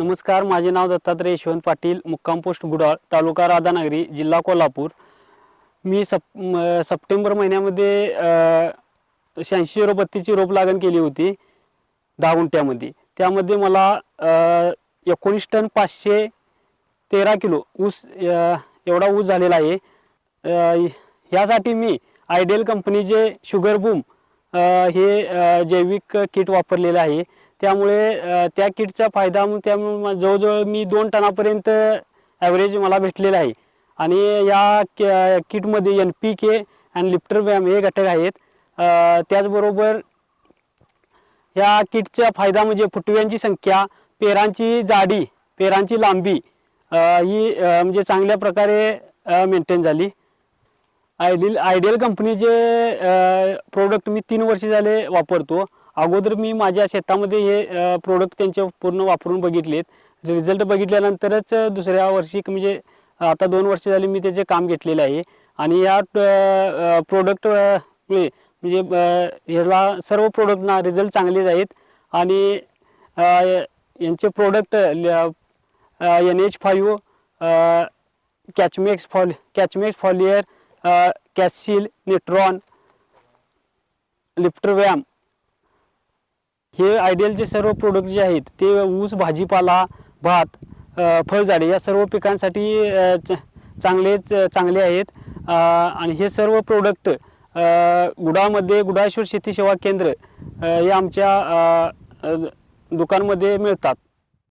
नमस्कार माझे नाव दत्तात्रय यशवंत पाटील मुक्काम पोस्ट गुडाळ तालुका राधानगरी जिल्हा कोल्हापूर. मी सप सप्टेंबर महिन्यामध्ये शहाऐंशी रोप बत्तीची रोप लागण केली होती दहा गुंठ्यामध्ये. त्यामध्ये मला एकोणीस टन पाचशे तेरा किलो ऊस एवढा ऊस झालेला आहे. ह्यासाठी मी आयडियल कंपनीचे शुगर बूम हे जैविक किट वापरलेलं आहे. त्यामुळे त्या किटचा फायदा मग त्यामुळे जवळजवळ मी दोन टनापर्यंत ॲव्हरेज मला भेटलेलं आहे. आणि या किटमध्ये एन पी के आणि लिफ्टर व्यायाम हे घटक आहेत. त्याचबरोबर या किटचा फायदा म्हणजे फुटव्यांची संख्या पेरांची जाडी पेरांची लांबी ही म्हणजे चांगल्या प्रकारे मेंटेन झाली. आयडियल आयडियल कंपनीचे प्रोडक्ट मी तीन वर्ष झाले वापरतो. अगोदर मी माझ्या शेतामध्ये हे प्रोडक्ट त्यांचे पूर्ण वापरून बघितलेत. रिझल्ट बघितल्यानंतरच दुसऱ्या वर्षी म्हणजे आता दोन वर्ष झाली मी त्याचे काम घेतलेले आहे. आणि या प्रोडक्ट म्हणजे, म्हणजे ह्याला सर्व प्रोडक्टना रिझल्ट चांगलेच आहेत. आणि यांचे product N H five Catchmax fall कॅचमेक्स foliar कॅसिल निट्रॉन लिफ्टर हे आयडियलचे सर्व प्रोडक्ट जे आहेत ते ऊस भाजीपाला भात फळझाडे या सर्व पिकांसाठी च- चांगलेच चांगले आहेत. आणि हे सर्व प्रोडक्ट गुडामध्ये गुडाश्वर शेती सेवा केंद्र या हे आमच्या दुकानमध्ये मिळतात.